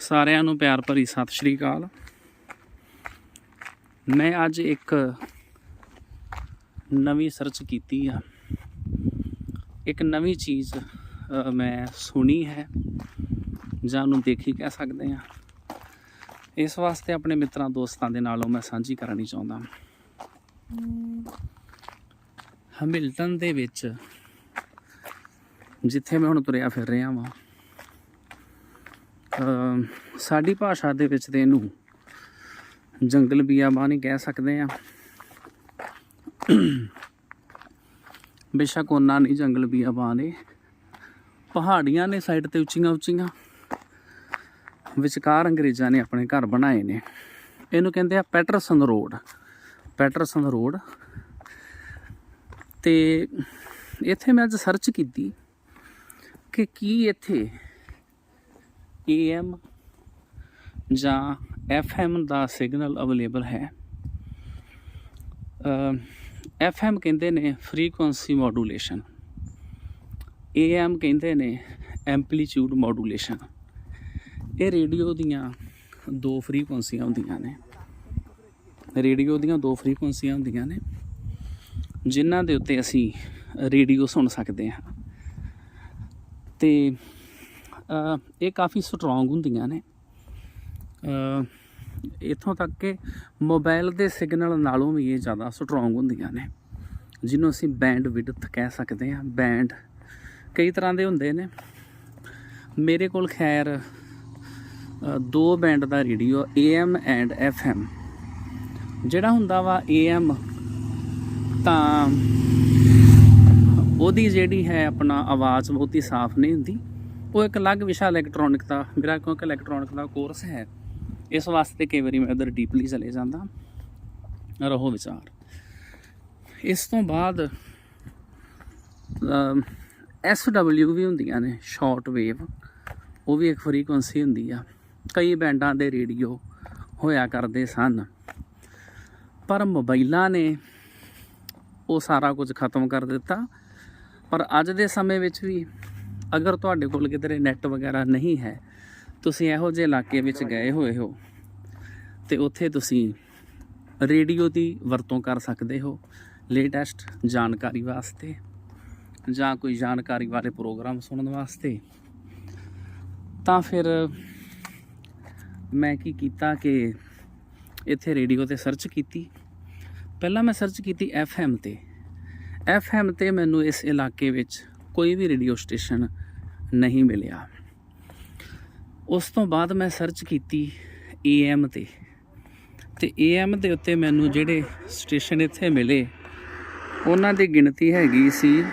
ਸਾਰਿਆਂ ਨੂੰ ਪਿਆਰ ਭਰੀ ਸਤਿ ਸ਼੍ਰੀ ਅਕਾਲ। ਮੈਂ ਅੱਜ ਇੱਕ ਨਵੀਂ ਸਰਚ ਕੀਤੀ ਆ। ਇੱਕ ਨਵੀਂ ਚੀਜ਼ ਮੈਂ ਸੁਣੀ ਹੈ, ਜਾਂ ਉਹਨੂੰ ਦੇਖੀ ਕਹਿ ਸਕਦੇ ਆ ਇਸ ਵਾਸਤੇ ਆਪਣੇ ਮਿੱਤਰਾਂ ਦੋਸਤਾਂ ਦੇ ਨਾਲੋਂ ਮੈਂ ਸਾਂਝੀ ਕਰਨੀ ਚਾਹੁੰਦਾ ਹਮਿਲਟਨ ਦੇ ਵਿੱਚ ਜਿੱਥੇ ਮੈਂ ਹੁਣ ਤੁਰਿਆ ਫਿਰ ਰਿਹਾ ਵਾਂ ਸਾਡੀ ਭਾਸ਼ਾ ਦੇ ਵਿੱਚ ਤੇ ਇਹਨੂੰ ਜੰਗਲ ਬੀਆਬਾਨ ਹੀ ਕਹਿ ਸਕਦੇ ਆ। ਬੇਸ਼ੱਕ ਉਹਨਾਂ ਨਹੀਂ ਜੰਗਲ ਬੀਆਬਾਨ ਇਹ ਪਹਾੜੀਆਂ ਨੇ ਸਾਈਡ ਤੇ ਉੱਚੀਆਂ ਉੱਚੀਆਂ, ਵਿਚਕਾਰ ਅੰਗਰੇਜ਼ਾਂ ਨੇ ਆਪਣੇ ਘਰ ਬਣਾਏ ਨੇ। ਇਹਨੂੰ ਕਹਿੰਦੇ ਆ ਪੈਟਰਸਨ ਰੋਡ। Patterson road. ਤੇ ਇੱਥੇ ਮੈਂ ਅੱਜ ਸਰਚ ਕੀਤੀ ਕਿ ਕੀ ਇੱਥੇ AM ਜਾਂ FM ਦਾ ਸਿਗਨਲ ਅਵੇਲੇਬਲ ਹੈ। FM ਕਹਿੰਦੇ ਨੇ ਫ੍ਰੀਕੁਐਂਸੀ ਮੋਡੂਲੇਸ਼ਨ AM ਕਹਿੰਦੇ ਨੇ ਐਂਪਲੀਟਿਊਡ ਮੋਡੂਲੇਸ਼ਨ ਇਹ ਰੇਡੀਓ ਦੀਆਂ ਦੋ ਫ੍ਰੀਕੁਐਂਸੀਆਂ ਹੁੰਦੀਆਂ ਨੇ। ਰੇਡੀਓ ਦੀਆਂ ਦੋ ਫ੍ਰੀਕੁਐਂਸੀਆਂ ਹੁੰਦੀਆਂ ਨੇ, ਜਿਨ੍ਹਾਂ ਦੇ ਉੱਤੇ ਅਸੀਂ ਰੇਡੀਓ ਸੁਣ ਸਕਦੇ ਹਾਂ। ਤੇ ਇਹ ਕਾਫੀ ਸਟਰੋਂਗ ਹੁੰਦੀਆਂ ਨੇ। ਅ, ਇੱਥੋਂ ਤੱਕ ਕਿ ਮੋਬਾਈਲ ਦੇ ਸਿਗਨਲ ਨਾਲੋਂ ਵੀ ਇਹ ਜ਼ਿਆਦਾ ਸਟਰੋਂਗ ਹੁੰਦੀਆਂ ਨੇ ਜਿਹਨੂੰ ਅਸੀਂ ਬੈਂਡ ਵਿਡਥ ਕਹਿ ਸਕਦੇ ਹਾਂ। ਬੈਂਡ ਕਈ ਤਰ੍ਹਾਂ ਦੇ ਹੁੰਦੇ ਨੇ। ਮੇਰੇ ਕੋਲ ਖੈਰ ਦੋ ਬੈਂਡ ਦਾ ਰੇਡੀਓ AM ਐਂਡ FM ਜਿਹੜਾ ਹੁੰਦਾ ਵਾ AM ਤਾਂ ਉਹਦੀ ਜਿਹੜੀ ਹੈ ਆਪਣਾ ਆਵਾਜ਼ ਬਹੁਤੀ ਸਾਫ਼ ਨਹੀਂ ਹੁੰਦੀ। ਉਹ ਇੱਕ ਅਲੱਗ ਵਿਸ਼ਾ ਇਲੈਕਟ੍ਰੋਨਿਕ ਦਾ, ਮੇਰਾ ਕਿਉਂਕਿ ਇਲੈਕਟ੍ਰੋਨਿਕ ਦਾ ਕੋਰਸ ਹੈ। ਇਸ ਵਾਸਤੇ ਕਈ ਵਾਰੀ ਮੈਂ ਉਧਰ ਡੀਪਲੀ ਚਲੇ ਜਾਂਦਾ। ਰਹੋ ਵਿਚਾਰ। ਇਸ ਤੋਂ ਬਾਅਦ ਐਸ ਡਬਲਯੂ ਵੀ ਹੁੰਦੀਆਂ ਨੇ ਸ਼ਾਰਟ ਵੇਵ ਉਹ ਵੀ ਇੱਕ ਫ੍ਰੀਕੁਐਂਸੀ ਹੁੰਦੀ ਆ। ਕਈ ਬੈਂਡਾਂ ਦੇ ਰੇਡੀਓ ਹੋਇਆ ਕਰਦੇ ਸਨ। ਪਰ ਮੋਬਾਈਲਾਂ ਨੇ ਉਹ ਸਾਰਾ ਕੁਝ ਖਤਮ ਕਰ ਦਿੱਤਾ। ਪਰ ਅੱਜ ਦੇ ਸਮੇਂ ਵਿੱਚ ਵੀ ਅਗਰ ਤੁਹਾਡੇ ਕੋਲ ਕਿਧਰੇ ਨੈਟ ਵਗੈਰਾ ਨਹੀਂ ਹੈ, ਤੁਸੀਂ ਇਹੋ ਜਿਹੇ ਇਲਾਕੇ ਵਿੱਚ ਗਏ ਹੋਏ ਹੋ ਤੇ ਉੱਥੇ ਤੁਸੀਂ ਰੇਡੀਓ ਦੀ ਵਰਤੋਂ ਕਰ ਸਕਦੇ ਹੋ ਲੇਟੈਸਟ ਜਾਣਕਾਰੀ ਵਾਸਤੇ ਜਾਂ ਕੋਈ ਜਾਣਕਾਰੀ ਵਾਲੇ ਪ੍ਰੋਗਰਾਮ ਸੁਣਨ ਵਾਸਤੇ। ਤਾਂ ਫਿਰ ਮੈਂ ਕੀ ਕੀਤਾ ਕਿ ਇੱਥੇ ਰੇਡੀਓ ਤੇ ਸਰਚ ਕੀਤੀ। ਪਹਿਲਾਂ ਮੈਂ ਸਰਚ ਕੀਤੀ FM ਤੇ। FM ਤੇ ਮੈਨੂੰ ਇਸ ਇਲਾਕੇ ਵਿੱਚ ਕੋਈ ਵੀ ਰੇਡੀਓ ਸਟੇਸ਼ਨ ਨਹੀਂ ਮਿਲਿਆ। ਉਸ ਤੋਂ ਬਾਅਦ ਮੈਂ ਸਰਚ ਕੀਤੀ AM ਤੇ। ਤੇ AM ਦੇ ਉੱਤੇ ਮੈਨੂੰ ਜਿਹੜੇ ਸਟੇਸ਼ਨ ਇੱਥੇ ਮਿਲੇ, ਉਹਨਾਂ ਦੀ ਗਿਣਤੀ ਹੈਗੀ ਸੀ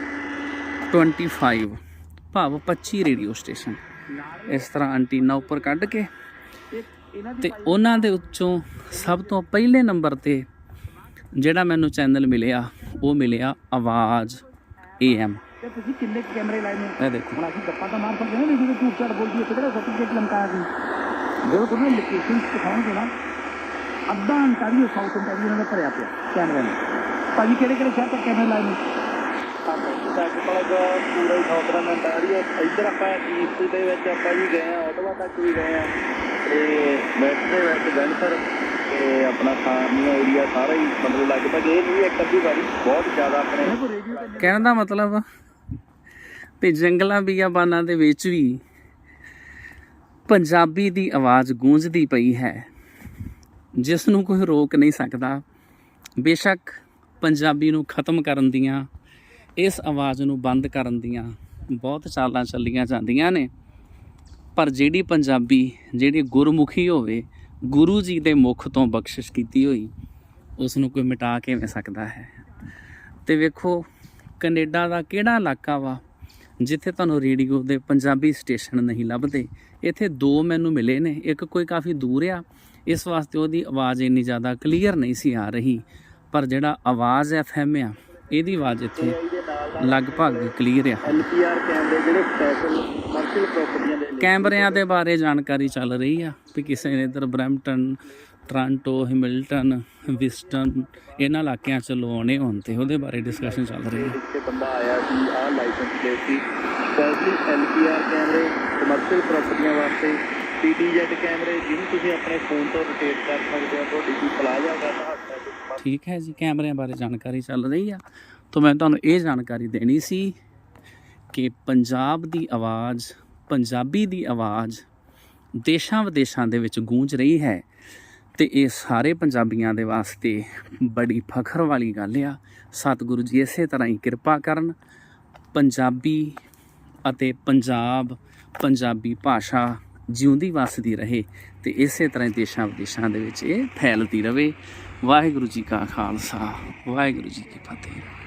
25 ਭਾਵ 25 ਰੇਡੀਓ ਸਟੇਸ਼ਨ ਇਸ ਤਰ੍ਹਾਂ ਐਂਟੀਨਾ ਉੱਪਰ ਕੱਢ ਕੇ ਤੇ ਉਹਨਾਂ ਦੇ ਉੱਚੋਂ ਸਭ ਤੋਂ ਪਹਿਲੇ ਨੰਬਰ ਤੇ ਜਿਹੜਾ ਮੈਨੂੰ ਚੈਨਲ ਮਿਲਿਆ, ਉਹ ਮਿਲਿਆ ਆਵਾਜ਼ AM ਤੇ ਤੁਸੀਂ ਕਿੰਨੇ ਕੁ ਕੈਮਰੇ ਲਾਏ ਨੇ ਇਹ ਦੇਖੋ ਹੁਣ ਅਸੀਂ ਗੱਪਾਂ ਤਾਂ ਮਾਰ ਸਕਦੇ ਹਾਂ ਨਾ ਵੀਡੀਓ ਝੂਠ ਝਾੜ ਬੋਲਦੀ ਹੈ ਕਿਹੜਾ ਸਰਟੀਫਿਕੇਟ ਲਮਕਾਇਆ ਸੀ ਜਦੋਂ ਤੁਹਾਨੂੰ ਲੋਕੇਸ਼ਨ ਦਿਖਾਉਣਗੇ ਨਾ ਅੱਧਾ ਅੰਟਾਰੀਓ ਸਾਊਥ ਅੰਟਾਰੀਓ ਇਹਨਾਂ ਦਾ ਭਰਿਆ ਪਿਆ ਕੈਮਰੇ ਨੇ ਭਾਜੀ ਕਿਹੜੇ ਕਿਹੜੇ ਸ਼ਹਿਰ ਤੱਕ ਕੈਮਰੇ ਲਾਏ ਨੇ ਲਗਭਗ ਪੂਰਾ ਹੀ ਸਾਊਥਰਨ ਅੰਟਾਰੀਓ ਇੱਧਰ ਆਪਾਂ ਈਸਟ ਦੇ ਵਿੱਚ ਆਪਾਂ ਜੀ ਗਏ ਆ ਆਟਵਾ ਤੱਕ ਵੀ ਗਏ ਆ ਤੇ ਵੈਸਟ ਦੇ ਵਿੱਚ ਵੈਨਸਰ ਤੇ ਆਪਣਾ ਖਾਨੀਆ ਏਰੀਆ ਸਾਰਾ ਹੀ ਮਤਲਬ ਲਗਭਗ ਇਹ ਨਹੀਂ ਇੱਕ ਅੱਧੀ ਵਾਰੀ ਬਹੁਤ ਜ਼ਿਆਦਾ ਆਪਣੇ ਇਹਨਾਂ ਕੋ ਰੇਡੀਓ ਤੇ ਕਹਿਣ ਦਾ ਮਤਲਬ ਵੀ ਜੰਗਲਾਂ ਬੀਆਬਾਨਾਂ ਦੇ ਵਿੱਚ ਵੀ ਪੰਜਾਬੀ ਦੀ ਆਵਾਜ਼ ਗੂੰਜਦੀ ਪਈ ਹੈ। ਜਿਸ ਨੂੰ ਕੋਈ ਰੋਕ ਨਹੀਂ ਸਕਦਾ। ਬੇਸ਼ੱਕ ਪੰਜਾਬੀ ਨੂੰ ਖਤਮ ਕਰਨ ਦੀਆਂ, ਇਸ ਆਵਾਜ਼ ਨੂੰ ਬੰਦ ਕਰਨ ਦੀਆਂ ਬਹੁਤ ਚਾਲਾਂ ਚੱਲੀਆਂ ਜਾਂਦੀਆਂ ਨੇ। ਪਰ ਜਿਹੜੀ ਪੰਜਾਬੀ, ਜਿਹੜੀ ਗੁਰਮੁਖੀ ਹੋਵੇ, ਗੁਰੂ ਜੀ ਦੇ ਮੁਖ ਤੋਂ ਬਖਸ਼ਿਸ਼ ਕੀਤੀ ਹੋਈ ਉਸ ਨੂੰ ਕੋਈ ਮਿਟਾ ਕਿਵੇਂ ਸਕਦਾ ਹੈ? ਤੇ ਵੇਖੋ, ਕੈਨੇਡਾ ਦਾ ਕਿਹੜਾ ਇਲਾਕਾ ਵਾ? ਜਿੱਥੇ ਤੁਹਾਨੂੰ ਰੇਡੀਓ ਦੇ ਪੰਜਾਬੀ ਸਟੇਸ਼ਨ ਨਹੀਂ ਲੱਭਦੇ। ਇੱਥੇ ਦੋ ਮੈਨੂੰ ਮਿਲੇ ਨੇ, ਇੱਕ ਕੋਈ ਕਾਫੀ ਦੂਰ ਆ। ਇਸ ਵਾਸਤੇ ਉਹਦੀ ਆਵਾਜ਼ ਇੰਨੀ ਜ਼ਿਆਦਾ ਕਲੀਅਰ ਨਹੀਂ ਸੀ ਆ ਰਹੀ, ਪਰ ਜਿਹੜਾ ਆਵਾਜ਼ ਐਫਐਮ ਆ, ਇਹਦੀ ਆਵਾਜ਼ ਇੱਥੇ ਲਗਭਗ ਕਲੀਅਰ ਆ। ਐਲਪੀਆਰ ਕੈਮਰੇ ਜਿਹੜੇ ਸਪੈਸ਼ਲ ਕਮਰਸ਼ੀਅਲ ਪ੍ਰਾਪਰਟੀਆਂ ਕੈਮਰਿਆਂ ਦੇ ਬਾਰੇ ਜਾਣਕਾਰੀ ਚੱਲ ਰਹੀ ਆ ਵੀ ਕਿਸੇ ਨੇ ਇਧਰ ਬਰੈਂਪਟਨ ਟ੍ਰਾਂਟੋ ਹਿਮਿਲਟਨ ਵਿਸਟਨ ਇਹਨਾਂ ਇਲਾਕਿਆਂ ਚ ਲਵਾਉਣੇ ਹੋਣ ਤੇ ਉਹਦੇ ਬਾਰੇ ਡਿਸਕਸ਼ਨ ਚੱਲ ਰਹੀ ਹੈ ਤੇ ਬੰਦਾ ਆਇਆ ਸੀ ਆਹ ਲਾਇਸੈਂਸ ਲੈ ਸੀ। ਸਪੈਸ਼ਲੀ ਐਲਪੀਆਰ ਕੈਮਰੇ ਕਮਰਸ਼ੀਅਲ ਪ੍ਰਾਪਰਟੀਆਂ ਵਾਸਤੇ ਡੀਟੀਜ਼ੈਡ ਕੈਮਰੇ ਜਿਹਨੂੰ ਤੁਸੀਂ ਆਪਣੇ ਫੋਨ ਤੋਂ ਰੋਟੇਟ ਕਰ ਸਕਦੇ ਹੋ ਤੁਹਾਡੀ ਕੋਈ ਪਲਾਜ਼ਾ ਦਾ ਹੱਥ ਹੈ ਠੀਕ ਹੈ ਜੀ ਕੈਮਰਿਆਂ ਬਾਰੇ ਜਾਣਕਾਰੀ ਚੱਲ ਰਹੀ ਆ। ਤਾਂ ਮੈਂ ਤੁਹਾਨੂੰ ਇਹ ਜਾਣਕਾਰੀ ਦੇਣੀ ਸੀ ਕਿ ਪੰਜਾਬ ਦੀ ਆਵਾਜ਼ ਪੰਜਾਬੀ ਦੀ ਆਵਾਜ਼ ਦੇਸ਼ਾਂ ਵਿਦੇਸ਼ਾਂ ਦੇ ਵਿੱਚ ਗੂੰਜ ਰਹੀ ਹੈ ਤੇ ਇਹ ਸਾਰੇ ਪੰਜਾਬੀਆਂ ਦੇ ਵਾਸਤੇ ਬੜੀ ਫਖਰ ਵਾਲੀ ਗੱਲ ਆ। ਸਤਿਗੁਰੂ ਜੀ ਇਸੇ ਤਰ੍ਹਾਂ ਹੀ ਕਿਰਪਾ ਕਰਨ, ਪੰਜਾਬੀ ਅਤੇ ਪੰਜਾਬ, ਪੰਜਾਬੀ ਭਾਸ਼ਾ ਜਿਉਂਦੀ ਵਸਦੀ ਰਹੇ ਤੇ ਇਸੇ ਤਰ੍ਹਾਂ ਹੀ ਦੇਸ਼ਾਂ ਵਿਦੇਸ਼ਾਂ ਦੇ ਵਿੱਚ ਇਹ ਫੈਲਦੀ ਰਹੇ। ਵਾਹਿਗੁਰੂ ਜੀ ਕਾ ਖਾਲਸਾ, ਵਾਹਿਗੁਰੂ ਜੀ ਕੀ ਫਤਿਹ।